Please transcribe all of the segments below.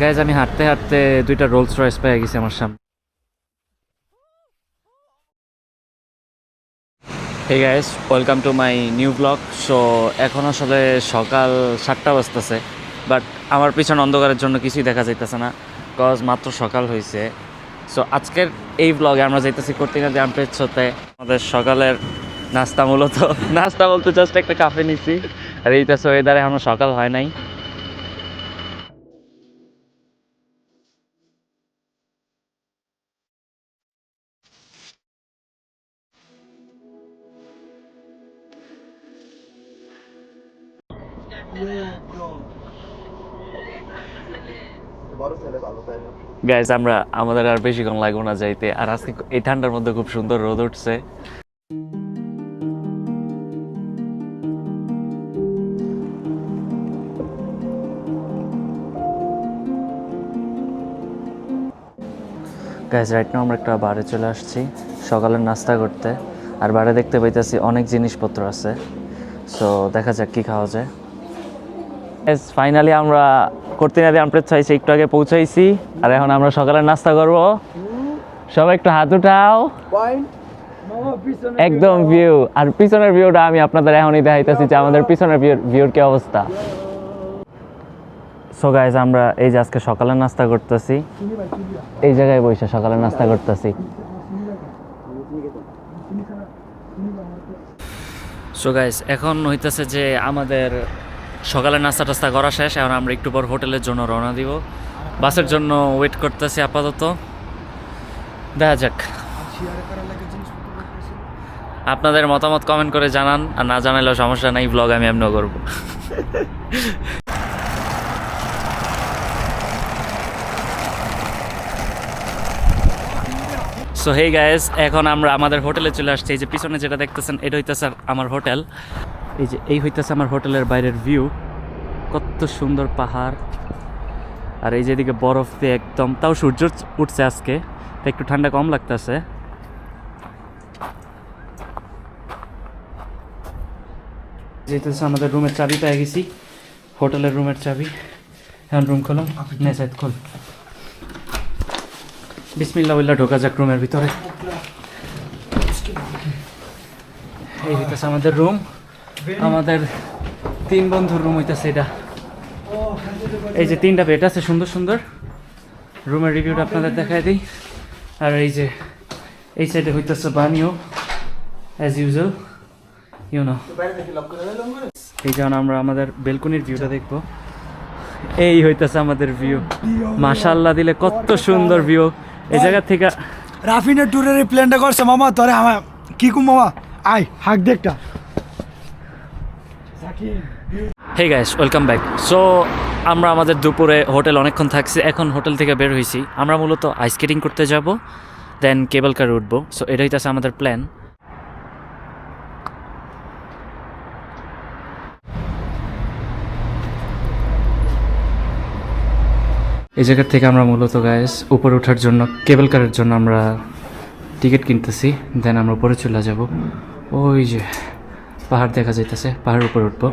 Guys আমি হাঁটতে হাঁটতে দুইটা রোলস রয়েস পেয়ে গেছি আমার সামনে। Hey guys welcome to my new blog so এখন আসলে সকাল সাতটা বাজতেছে বাট আমার পিছনে অন্ধকারের জন্য কিছুই দেখা যাইতেছে না কজ মাত্র সকাল হয়েছে সো আজকের এই ব্লগে আমরা যাইতেছি করতে না হতে আমাদের সকালের নাস্তা মূলত। নাস্তা বলতে জাস্ট একটা কাফে নিছি। আর এইটা ওয়েদারে এখনও সকাল হয় নাই। আমরা, আমাদের আর বেশিক্ষণ লাগবো না যাইতে। আর আজকে এই ঠান্ডার মধ্যে খুব সুন্দর রোদ উঠছে। গাইজ রাইট নাও আমরা একটা বারে চলে আসছি, সকালের নাস্তা করতে। আর বারে দেখতে পাইতেছি অনেক জিনিসপত্র আছে। সো দেখা যাক কি খাওয়া যায়। ফাইনালি আমরা করতে না দিয়ে আমপ্রেস চাইছি একটু আগে পৌঁছাইছি, আর এখন আমরা সকালের নাস্তা করব। সবাই একটু হাত উঠাও। একদম ভিউ আর পিছনের ভিউটা আমি আপনাদের এখনই দেখাইতেছি যে আমাদের পিছনের ভিউ ভিউর কি অবস্থা। সো গাইজ আমরা এই যে আজকে সকালের নাস্তা করতেছি। এই জায়গায় বসে সকালের নাস্তা করতেছি। সো গাইজ এখন হইতেছে যে আমাদের সকালের নাস্তা টাস্তা করা শেষ। এখন আমরা একটু পর হোটেলের জন্য রওনা দিব। বাসের জন্য ওয়েট করতেছি আপাতত। দেখা যাক। আপনাদের মতামত কমেন্ট করে জানান। আর না জানালেও সমস্যা নাই ব্লগ আমি এমনিও করব। সো হে গায়েস এখন আমরা আমাদের হোটেলে চলে আসছি। এই যে পিছনে যেটা দেখতেছেন, এটা হইতেছে আমার হোটেল। এই যে, এই হইতেছে আমার হোটেলের বাইরের ভিউ কত সুন্দর পাহাড়। আর এই যেদিকে বরফ দিয়ে একদম, তাও সূর্য উঠছে আজকে তো একটু ঠান্ডা কম লাগতেছে। যেতেছে আমাদের রুমের চাবি, পেয়ে গেছি। হোটেলের রুমের চাবি। এখন রুম খোলাম নে সাইড খোল। বিসমিল্লা উল্লা ঢোকা যাক রুমের ভিতরে। এই হইতেছে আমাদের রুম আমাদের তিন বন্ধুর রুম হইতেছে এটা। এই যে তিনটা বেড আছে, সুন্দর সুন্দর। রুমের রিভিউটা আপনাদের দেখাই দিই। আর এই যে, এই সাইডে হইতেছে বানিও অ্যাজ ইউজুয়াল ইউনো এই যেমন আমরা আমাদের বেলকনির ভিউটা দেখব। এই হইতেছে আমাদের ভিউ মাশাল্লাহ দিলে কত সুন্দর ভিউ এই জায়গা থেকে রাফিনের ট্যুরের এই প্ল্যানটা করছে মামা তোরে আমার কি কু মামা? আয় হাক দেখটা hey guys welcome back so আমরা আমাদের দুপুরে হোটেল অনেকক্ষণ থাকছি এখন হোটেল থেকে বের হয়েছি আমরা মূলত আইস স্কেটিং করতে যাব দেন কেবল কার উঠবো। সো এটাই হইতেছে আমাদের প্ল্যান এই জায়গার থেকে আমরা মূলত গাইস উপরে ওঠার জন্য কেবল কারের জন্য আমরা টিকিট কিনতেছি। দেন আমরা উপরে চলে যাব। ওই যে পাহাড় দেখা যাইতেছে পাহাড়ের উপরে উঠবো।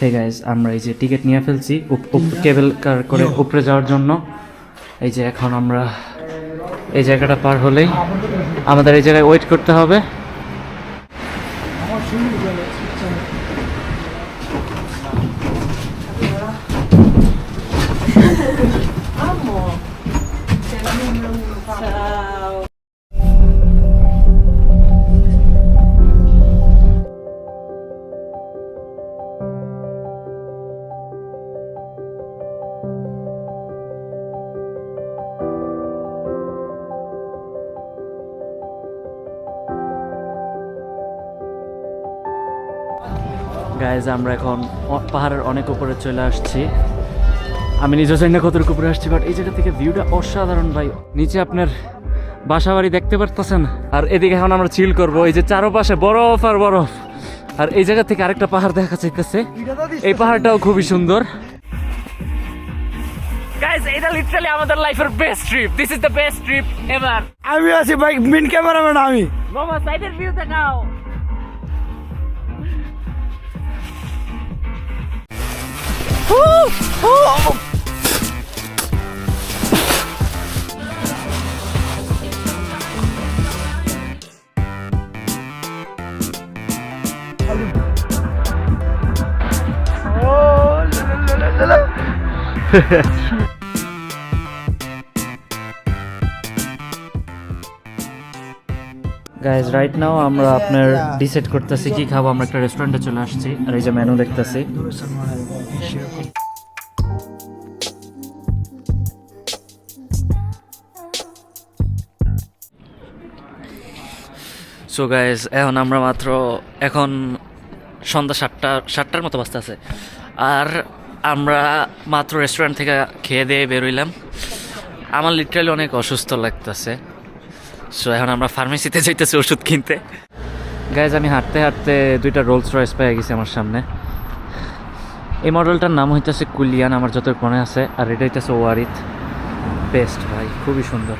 হে গাইজ আমরা এই যে টিকিট নিয়ে ফেলছি কেবল কার করে উপরে যাওয়ার জন্য। এই যে এখন আমরা এই জায়গাটা পার হলেই আমাদের এই জায়গায় ওয়েট করতে হবে। গাইজ আমরা এখন পাহাড়ের অনেক উপরে চলে আসছি। আমি নিজে জানি না কতটুকু উপরে আসছি বাট এই জায়গা থেকে ভিউটা অসাধারণ ভাই। নিচে আপনার বাসা বাড়ি দেখতে পারতেছেন আর এদিকে এখন আমরা চিল করব। এই যে চারপাশে বরফ আর বরফ। আর এই জায়গা থেকে আরেকটা পাহাড় দেখা যাইতেছে। এই পাহাড়টাও খুবই সুন্দর। গাইজ এটা লিটারালি আমাদের লাইফের best trip this is the best trip ever আমি আছি ভাই মেন ক্যামেরাম্যান আমি। মামা সাইডের ভিউ দেখাও। Oh, oh. oh la la la la la guys right now আমরা আপনার ডিসাইড করতেছি কি খাব, আমরা একটা রেস্টুরেন্টে চলে আসছি, আর এই যে মেনু দেখতেছি। সো গাইজ এখন আমরা মাত্র, এখন সন্ধ্যা সাতটা, সাতটার মতো বাজতে আছে। আর আমরা মাত্র রেস্টুরেন্ট থেকে খেয়ে দিয়ে বেরোইলাম আমার লিটারালি অনেক অসুস্থ লাগতেছে। সো এখন আমরা ফার্মেসিতে যাইতেছি ওষুধ কিনতে। গাইজ আমি হাঁটতে হাঁটতে দুইটা রোলস রয়েস পেয়ে গেছি আমার সামনে। এই মডেলটার নাম হইতেছে কুলিয়ান, আমার যত মনে আছে, আর এটা হইতেছে ওয়ারিথ বেস্ট ভাই, খুবই সুন্দর।